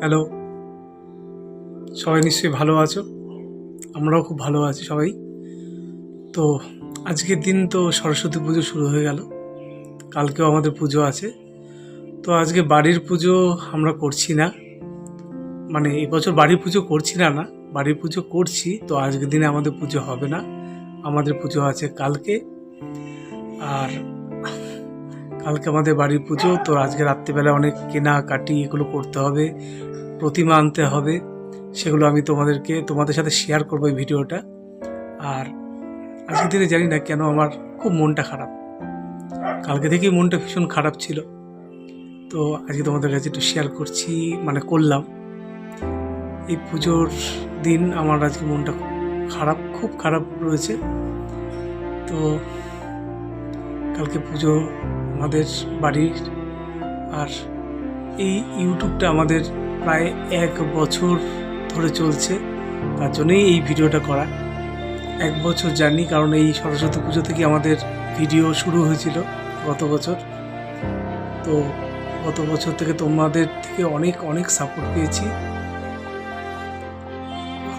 Hello. সবাই নিশ্চয়ই ভালো আছো? আমরাও খুব ভালো আছি সবাই। তো আজকের দিন তো সরস্বতী পুজো শুরু হয়ে গেল। কালকেও আমাদের পুজো আছে। তো আজকে বাড়ির পুজো আমরা করছি না। মানে এবছর বাড়ির পুজো করছি না না। বাড়ির পুজো করছি, তো আজকের দিনে আমাদের পুজো হবে না। আমাদের পুজো আছে কালকে। আর কালকে আমাদের বাড়ির পুজো, তো আজকে রাত্রিবেলা অনেক কেনাকাটি এগুলো করতে হবে, প্রতিমা আনতে হবে, সেগুলো আমি তোমাদেরকে, তোমাদের সাথে শেয়ার করব এই ভিডিওটা। আর আজকে দিনে জানি না কেন আমার খুব মনটা খারাপ। কালকে থেকেই মনটা ভীষণ খারাপ ছিল। তো আজকে তোমাদের কাছে একটু শেয়ার করছি মানে করলাম। এই পুজোর দিন আমার আজকে মনটা খারাপ, খুব খারাপ রয়েছে। তো কালকে পুজো আমাদের বাড়ির। আর এই ইউটিউবটা আমাদের প্রায় এক বছর ধরে চলছে, তার জন্যই এই ভিডিওটা করা। এক বছর জানি কারণ এই সরস্বতী পুজো থেকে আমাদের ভিডিও শুরু হয়েছিল গত বছর। তো গত বছর থেকে তোমাদের থেকে অনেক অনেক সাপোর্ট পেয়েছি।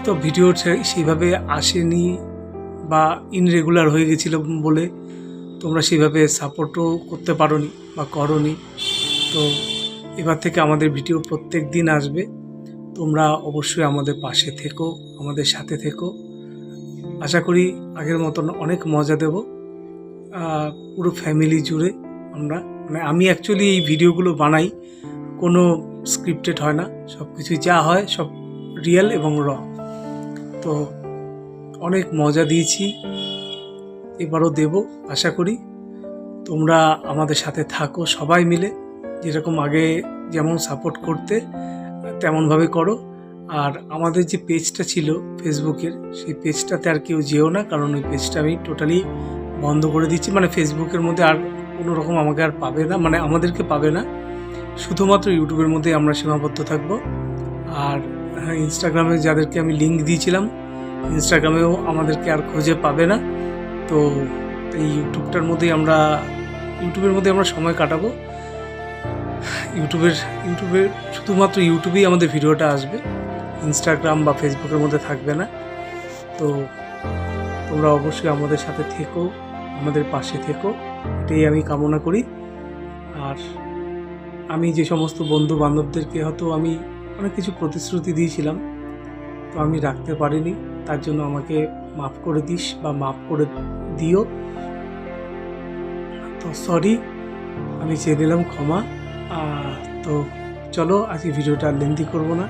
তো ভিডিও সেইভাবে আসেনি বা ইনরেগুলার হয়ে গেছিল বলে তোমরা সেইভাবে সাপোর্টও করতে পারোনি বা করনি। তো এবার থেকে আমাদের ভিডিও প্রত্যেক দিন আসবে। তোমরা অবশ্যই আমাদের পাশে থেকো, আমাদের সাথে থেকো। আশা করি আগের মতন অনেক মজা দেব। পুরো ফ্যামিলি জুড়ে আমরা মানে আমি অ্যাকচুয়ালি এই ভিডিওগুলো বানাই, কোনো স্ক্রিপ্টেড হয় না। সব কিছুই যা হয় সব রিয়েল এবং র তো অনেক মজা দিয়েছি। এবারও দেব। আশা করি তোমরা আমাদের সাথে থাকো সবাই মিলে। যেরকম আগে যেমন সাপোর্ট করতে, তেমনভাবে করো। আর আমাদের যে পেজটা ছিল ফেসবুকের সেই পেজটাতে আর কেউ যেও না, কারণ ওই পেজটা আমি টোটালি বন্ধ করে দিচ্ছি। মানে ফেসবুকের মধ্যে আর কোনো রকম আমাকে আর পাবে না মানে আমাদেরকে পাবে না। শুধুমাত্র ইউটিউবের মধ্যে আমরা সীমাবদ্ধ থাকব। আর হ্যাঁ ইনস্টাগ্রামে যাদেরকে আমি লিঙ্ক দিয়েছিলাম ইনস্টাগ্রামেও আমাদেরকে আর খুঁজে পাবে না। তো এই ইউটিউবটার মধ্যেই আমরা, ইউটিউবের মধ্যে আমরা সময় কাটাবো। ইউটিউবের ইউটিউবের শুধুমাত্র ইউটিউবেই আমাদের ভিডিওটা আসবে। ইনস্টাগ্রাম বা ফেসবুকের মধ্যে থাকবে না। তো তোমরা অবশ্যই আমাদের সাথে থেকো, আমাদের পাশে থেকো। এটাই আমি কামনা করি। আর আমি যে সমস্ত বন্ধু বান্ধবদেরকে হয়তো আমি অনেক কিছু প্রতিশ্রুতি দিয়েছিলাম তো আমি রাখতে পারিনি। তার জন্য আমাকে মাফ করে দিস বা মাফ করে দিও। তো সরি আমি চেয়ে নিলাম ক্ষমা। তো চলো, আজকে ভিডিওটা লেন্দি করব না।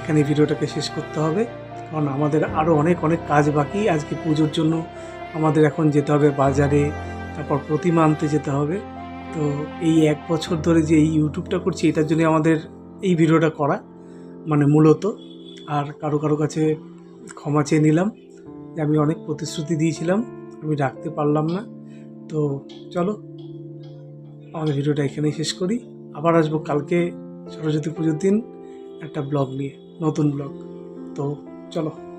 এখানে ভিডিওটাকে শেষ করতে হবে। কারণ আমাদের আরও অনেক অনেক কাজ বাকি। আজকে পুজোর জন্য আমাদের এখন যেতে হবে বাজারে, তারপর প্রতিমা আনতে যেতে হবে। তো এই এক বছর ধরে যে এই ইউটিউবটা করছি, এটার জন্য আমাদের এই ভিডিওটা করা মানে মূলত। আর কারও কারও কাছে ক্ষমা চেয়ে নিলাম। যে আমি অনেক প্রতিশ্রুতি দিয়েছিলাম, আমি রাখতে পারলাম না। তো চলো, আমাদের ভিডিওটা এখানেই শেষ করি। আবার আসব কালকে সরস্বতী পুজোর দিন একটা ব্লগ নিয়ে, নতুন ব্লগ। তো চলো।